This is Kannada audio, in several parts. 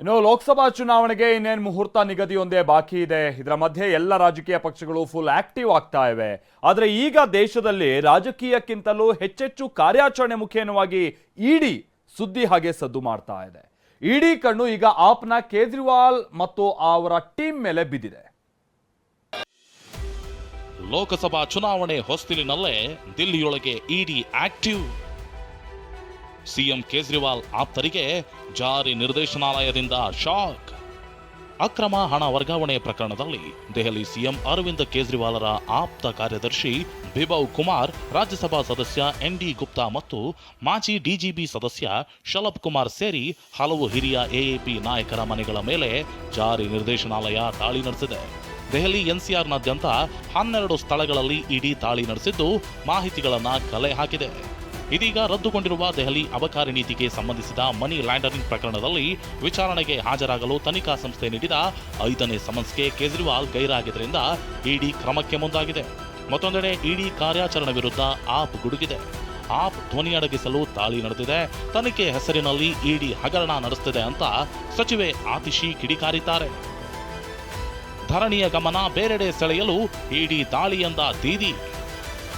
ಇನ್ನು ಲೋಕಸಭಾ ಚುನಾವಣೆಗೆ ಇನ್ನೇನು ಮುಹೂರ್ತ ನಿಗದಿಯೊಂದೇ ಬಾಕಿ ಇದೆ. ಇದರ ಮಧ್ಯೆ ಎಲ್ಲ ರಾಜಕೀಯ ಪಕ್ಷಗಳು ಫುಲ್ ಆಕ್ಟಿವ್ ಆಗ್ತಾ ಇವೆ. ಆದರೆ ಈಗ ದೇಶದಲ್ಲಿ ರಾಜಕೀಯಕ್ಕಿಂತಲೂ ಹೆಚ್ಚೆಚ್ಚು ಕಾರ್ಯಾಚರಣೆ ಮುಖೇನವಾಗಿ ಇಡಿ ಸುದ್ದಿ ಹಾಗೆ ಸದ್ದು ಮಾಡ್ತಾ ಇದೆ. ಇಡಿ ಕಣ್ಣು ಈಗ ಆಪ್ನ ಕೇಜ್ರಿವಾಲ್ ಮತ್ತು ಅವರ ಟೀಮ್ ಮೇಲೆ ಬಿದ್ದಿದೆ. ಲೋಕಸಭಾ ಚುನಾವಣೆ ಹೊಸ್ತಿಲಿನಲ್ಲೇ ದಿಲ್ಲಿಯೊಳಗೆ ಇಡಿ ಆಕ್ಟಿವ್ ಸಿಎಂ ಕೇಜ್ರಿವಾಲ್ ಆಪ್ತರಿಗೆ ಜಾರಿ ನಿರ್ದೇಶನಾಲಯದಿಂದ ಶಾಕ್. ಅಕ್ರಮ ಹಣ ವರ್ಗಾವಣೆ ಪ್ರಕರಣದಲ್ಲಿ ದೆಹಲಿ ಸಿಎಂ ಅರವಿಂದ್ ಕೇಜ್ರಿವಾಲರ ಆಪ್ತ ಕಾರ್ಯದರ್ಶಿ ಬಿಭವ್ ಕುಮಾರ್, ರಾಜ್ಯಸಭಾ ಸದಸ್ಯ ಎನ್ ಡಿ ಗುಪ್ತಾ ಮತ್ತು ಮಾಜಿ ಡಿಜಿಬಿ ಸದಸ್ಯ ಶಲಭ್ ಕುಮಾರ್ ಸೇರಿ ಹಲವು ಹಿರಿಯ ಎಎಪಿ ನಾಯಕರ ಮನೆಗಳ ಮೇಲೆ ಜಾರಿ ನಿರ್ದೇಶನಾಲಯ ದಾಳಿ ನಡೆಸಿದೆ. ದೆಹಲಿ ಎನ್ಸಿಆರ್ನಾದ್ಯಂತ ಹನ್ನೆರಡು ಸ್ಥಳಗಳಲ್ಲಿ ಇಡೀ ದಾಳಿ ನಡೆಸಿದ್ದು ಮಾಹಿತಿಗಳನ್ನು ಕಲೆ ಹಾಕಿದೆ. ಇದೀಗ ರದ್ದುಗೊಂಡಿರುವ ದೆಹಲಿ ಅಬಕಾರಿ ನೀತಿಗೆ ಸಂಬಂಧಿಸಿದ ಮನಿ ಲ್ಯಾಂಡರಿಂಗ್ ಪ್ರಕರಣದಲ್ಲಿ ವಿಚಾರಣೆಗೆ ಹಾಜರಾಗಲು ತನಿಖಾ ಸಂಸ್ಥೆ ನೀಡಿದ ಐದನೇ ಸಮನ್ಸ್ಗೆ ಕೇಜ್ರಿವಾಲ್ ಗೈರಾಗಿದ್ದರಿಂದ ಇಡಿ ಕ್ರಮಕ್ಕೆ ಮುಂದಾಗಿದೆ. ಮತ್ತೊಂದೆಡೆ ಇಡಿ ಕಾರ್ಯಾಚರಣೆ ವಿರುದ್ಧ ಆಪ್ ಗುಡುಗಿದೆ. ಆಪ್ ಧ್ವನಿ ಅಡಗಿಸಲು ದಾಳಿ ನಡೆದಿದೆ. ತನಿಖೆ ಹೆಸರಿನಲ್ಲಿ ಇಡಿ ಹಗರಣ ನಡೆಸುತ್ತಿದೆ ಅಂತ ಸಚಿವೆ ಆತಿಶಿ ಕಿಡಿಕಾರಿದ್ದಾರೆ. ಧರಣಿಯ ಗಮನ ಬೇರೆಡೆ ಸೆಳೆಯಲು ಇಡಿ ದಾಳಿ ಎಂದ ದೀದಿ.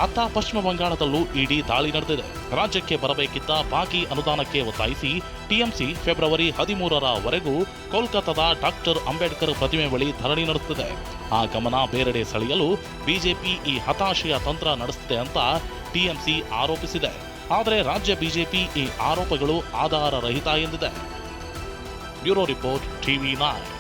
ಅತ್ತ ಪಶ್ಚಿಮ ಬಂಗಾಳದಲ್ಲೂ ಇಡಿ ದಾಳಿ ನಡೆದಿದೆ. ರಾಜ್ಯಕ್ಕೆ ಬರಬೇಕಿದ್ದ ಬಾಕಿ ಅನುದಾನಕ್ಕೆ ಒತ್ತಾಯಿಸಿ ಟಿಎಂಸಿ ಫೆಬ್ರವರಿ ಹದಿಮೂರರವರೆಗೂ ಕೋಲ್ಕತ್ತಾದ ಡಾಕ್ಟರ್ ಅಂಬೇಡ್ಕರ್ ಪ್ರತಿಮೆ ಬಳಿ ಧರಣಿ ನಡೆಸುತ್ತಿದೆ. ಆ ಗಮನ ಬೇರೆಡೆ ಸೆಳೆಯಲು ಬಿಜೆಪಿ ಈ ಹತಾಶೆಯ ತಂತ್ರ ನಡೆಸುತ್ತಿದೆ ಅಂತ ಟಿಎಂಸಿ ಆರೋಪಿಸಿದೆ. ಆದರೆ ರಾಜ್ಯ ಬಿಜೆಪಿ ಈ ಆರೋಪಗಳು ಆಧಾರರಹಿತ ಎಂದಿದೆ. Bureau report TV nine